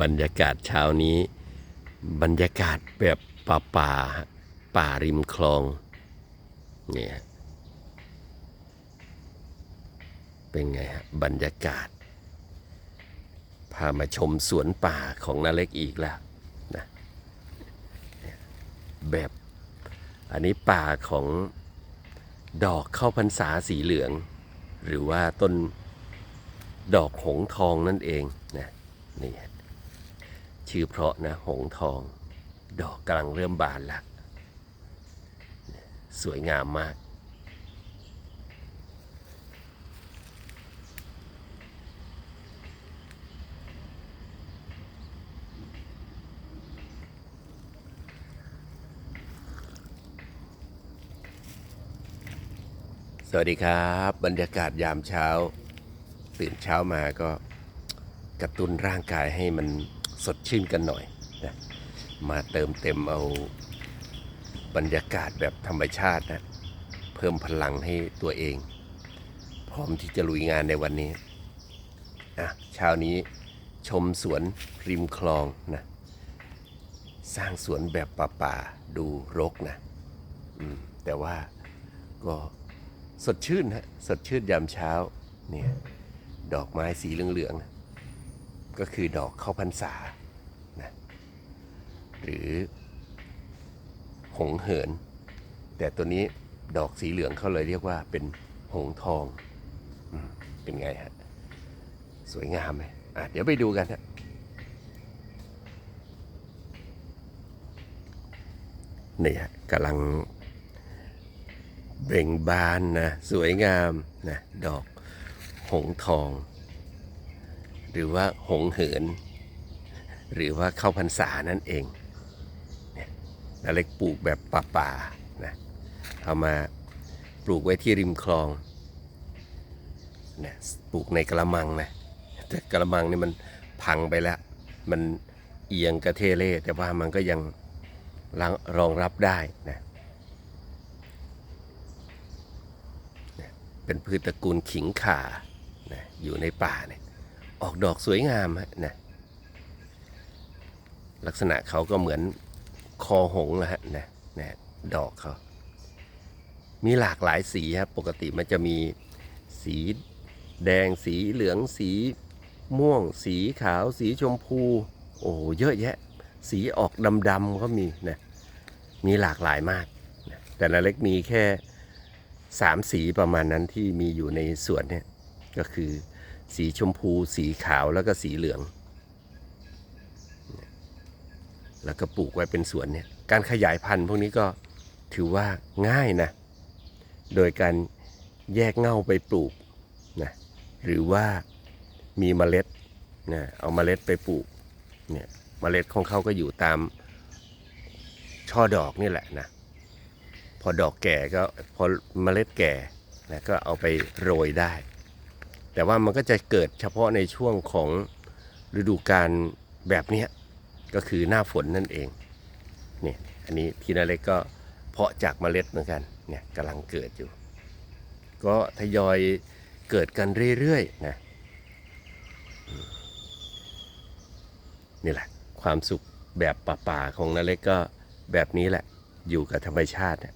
บรรยากาศเช้านี้ บรรยากาศแบบป่าป่าป่าริมคลองเนี่ยเป็นไงฮะบรรยากาศ พามาชมสวนป่าของนาเล็กอีกแล้วนะแบบอันนี้ป่าของดอกเข้าพรรษาสีเหลือง หรือว่าต้นดอกหงทองนั่นเองนะ นี่ชื่อเพราะนะหงทอง ดอกกำลังเริ่มบานแล้วสวยงามมากสวัสดีครับ บรรยากาศยามเช้า ตื่นเช้ามาก็ กระตุ้นร่างกายให้มันสดชื่นกันหน่อยนะมาเติมเต็มเอาบรรยากาศแบบธรรมชาตินะเพิ่มพลังให้ตัวเอง พร้อมที่จะลุยงานในวันนี้อะเช้านี้ชมสวนริมคลองนะสร้างสวนแบบป่าๆดูรกนะแต่ว่าก็สดชื่นฮะสดชื่นยามเช้าเนี่ยดอกไม้สีเหลืองๆนะ ก็คือดอกข้าวพรรษานะหรือหงเหิน แต่ตัวนี้ดอกสีเหลืองเขาเลยเรียกว่าเป็นหงทองอเป็นไงฮะ สวยงามไหมอะเดี๋ยวไปดูกันฮะนี่ฮะกำลังเบ่งบานนะ สวยงามนะ ดอกหงทอง หรือว่าหงเหิน หรือว่าเข้าพรรษานั่นเองเนี่ยนาเล็กปลูกแบบป่าๆนะเอามาปลูกไว้ที่ริมคลองเนี่ยปลูกในกระมังนะแต่กระมังนี่มันพังไปแล้ว มันเอียงกระเทเล่แต่ว่ามันก็ยังรองรองรับได้นะเนี่ยเป็นพืชตระกูลขิงข่านะอยู่ในป่าเนี่ย ออกดอกสวยงามฮะนะลักษณะเขาก็เหมือนคอหงส์นะฮะนะนะดอกเขา มีหลากหลายสีครับปกติมันจะมีสีแดงสีเหลืองสีม่วง สีขาว สีชมพู โอ้เยอะแยะ สีออกดำๆก็มีนะมีหลากหลายมาก แต่ละเล็กมีแค่สามสีประมาณนั้นที่มีอยู่ในสวนเนี่ยก็คือ สีชมพู สีขาวแล้วก็สีเหลือง แล้วก็ปลูกไว้เป็นสวนเนี่ย การขยายพันธุ์พวกนี้ก็ถือว่าง่ายนะ โดยการแยกเง่าไปปลูกนะ หรือว่ามีเมล็ดนะเอาเมล็ดไปปลูกเนี่ยเมล็ดของเขาก็อยู่ตามช่อดอกนี่แหละนะ พอดอกแก่ก็พอเมล็ดแก่นะก็เอาไปโรยได้ แต่ว่ามันก็จะเกิดเฉพาะในช่วงของฤดูกาลแบบนี้ก็คือหน้าฝนนั่นเองเนี่ยอันนี้ทีนาเล็กก็เพาะจากเมล็ดเหมือนกันเนี่ยกำลังเกิดอยู่ ก็ทยอยเกิดกันเรื่อยๆนะนี่แหละ ความสุขแบบป่าๆของนาเล็กก็แบบนี้แหละอยู่กับธรรมชาติน่ะ